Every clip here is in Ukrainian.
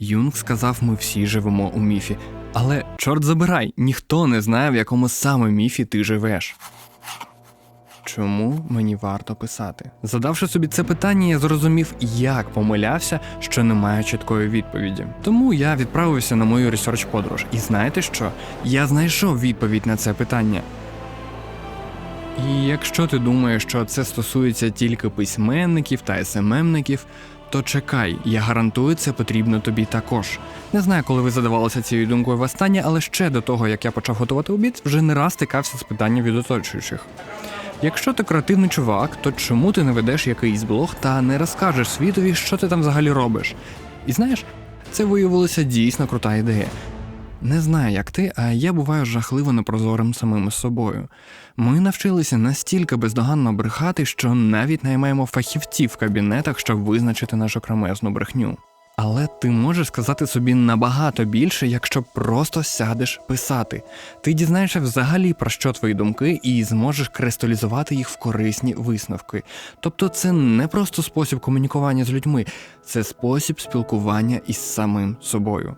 Юнг сказав, ми всі живемо у міфі. Але чорт забирай, ніхто не знає, в якому саме міфі ти живеш. Чому мені варто писати? Задавши собі це питання, я зрозумів, як помилявся, що немає чіткої відповіді. Тому я відправився на мою ресерч подорож. І знаєте що? Я знайшов відповідь на це питання. І якщо ти думаєш, що це стосується тільки письменників та СММників, то чекай, я гарантую, це потрібно тобі також. Не знаю, коли ви задавалися цією думкою востаннє, але ще до того, як я почав готувати обід, вже не раз стикався з питанням від оточуючих. Якщо ти креативний чувак, то чому ти не ведеш якийсь блог та не розкажеш світові, що ти там взагалі робиш? І знаєш, це виявилося дійсно крута ідея. Не знаю, як ти, а я буваю жахливо непрозорим самим з собою. Ми навчилися настільки бездоганно брехати, що навіть наймаємо фахівців в кабінетах, щоб визначити нашу кремезну брехню. Але ти можеш сказати собі набагато більше, якщо просто сядеш писати. Ти дізнаєшся взагалі про що твої думки і зможеш кристалізувати їх в корисні висновки. Тобто, це не просто спосіб комунікування з людьми, це спосіб спілкування із самим собою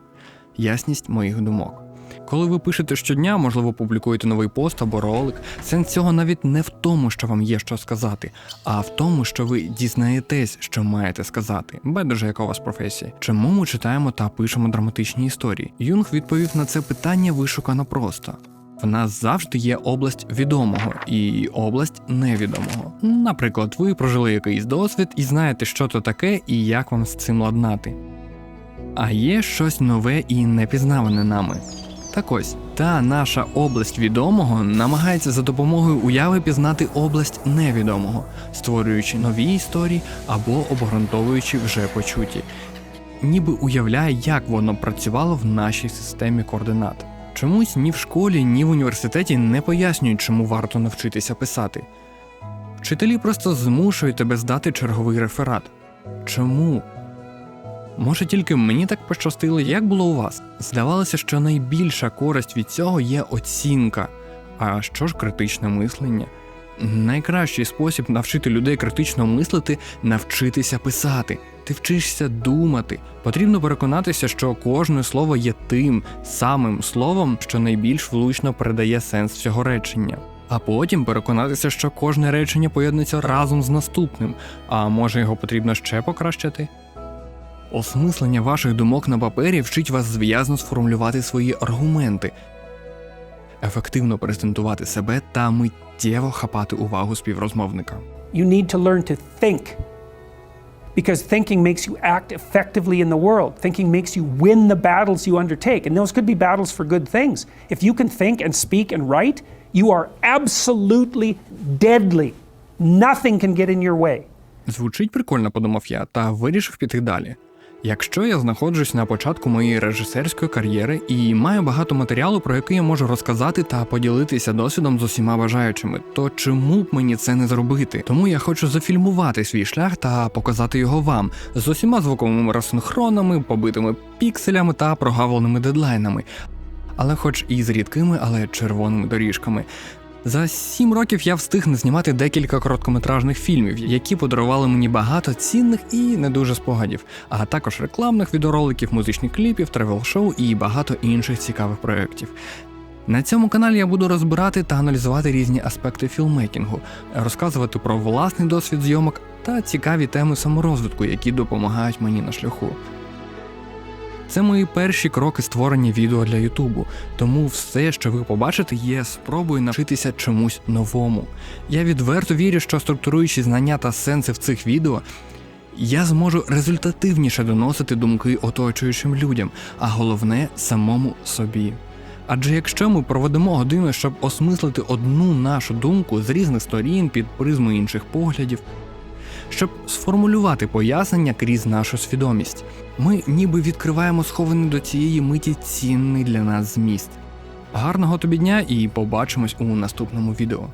ясність моїх думок. Коли ви пишете щодня, можливо, публікуєте новий пост або ролик, сенс цього навіть не в тому, що вам є що сказати, а в тому, що ви дізнаєтесь, що маєте сказати, байдуже яка у вас професія. Чому ми читаємо та пишемо драматичні історії? Юнг відповів на це питання вишукано просто. В нас завжди є область відомого і область невідомого. Наприклад, ви прожили якийсь досвід і знаєте, що то таке і як вам з цим ладнати. А є щось нове і непізнаване нами. Так ось, та наша область відомого намагається за допомогою уяви пізнати область невідомого, створюючи нові історії або обґрунтовуючи вже почуті, ніби уявляє, як воно працювало в нашій системі координат. Чомусь ні в школі, ні в університеті не пояснюють, чому варто навчитися писати. Вчителі просто змушують тебе здати черговий реферат. Чому? Може, тільки мені так пощастило, як було у вас? Здавалося, що найбільша користь від цього є оцінка. А що ж критичне мислення? Найкращий спосіб навчити людей критично мислити навчитися писати. Ти вчишся думати. Потрібно переконатися, що кожне слово є тим самим словом, що найбільш влучно передає сенс всього речення. А потім переконатися, що кожне речення поєднується разом з наступним, а може його потрібно ще покращити? Осмислення ваших думок на папері вчить вас зв'язно сформулювати свої аргументи, ефективно презентувати себе та миттєво хапати увагу співрозмовника. You need to learn to think. Because thinking makes you act effectively in the world. Thinking makes you win the battles you undertake. And those could be battles for good things. If you can think and speak and write, you are absolutely deadly. Nothing can get in your way. Звучить прикольно, подумав я, та вирішив піти далі. Якщо я знаходжусь на початку моєї режисерської кар'єри і маю багато матеріалу, про який я можу розказати та поділитися досвідом з усіма бажаючими, то чому б мені це не зробити? Тому я хочу зафільмувати свій шлях та показати його вам з усіма звуковими розсинхронами, побитими пікселями та прогавленими дедлайнами. Але хоч і з рідкими, але червоними доріжками. За сім років я встиг назнімати декілька короткометражних фільмів, які подарували мені багато цінних і не дуже спогадів, а також рекламних відеороликів, музичних кліпів, тревел-шоу і багато інших цікавих проєктів. На цьому каналі я буду розбирати та аналізувати різні аспекти філмейкінгу, розказувати про власний досвід зйомок та цікаві теми саморозвитку, які допомагають мені на шляху. Це мої перші кроки створення відео для Ютубу, тому все, що ви побачите, є спробою навчитися чомусь новому. Я відверто вірю, що структуруючи знання та сенси в цих відео, я зможу результативніше доносити думки оточуючим людям, а головне самому собі. Адже якщо ми проведемо годину, щоб осмислити одну нашу думку з різних сторін під призмою інших поглядів, щоб сформулювати пояснення крізь нашу свідомість. Ми ніби відкриваємо схований до цієї миті цінний для нас зміст. Гарного тобі дня і побачимось у наступному відео.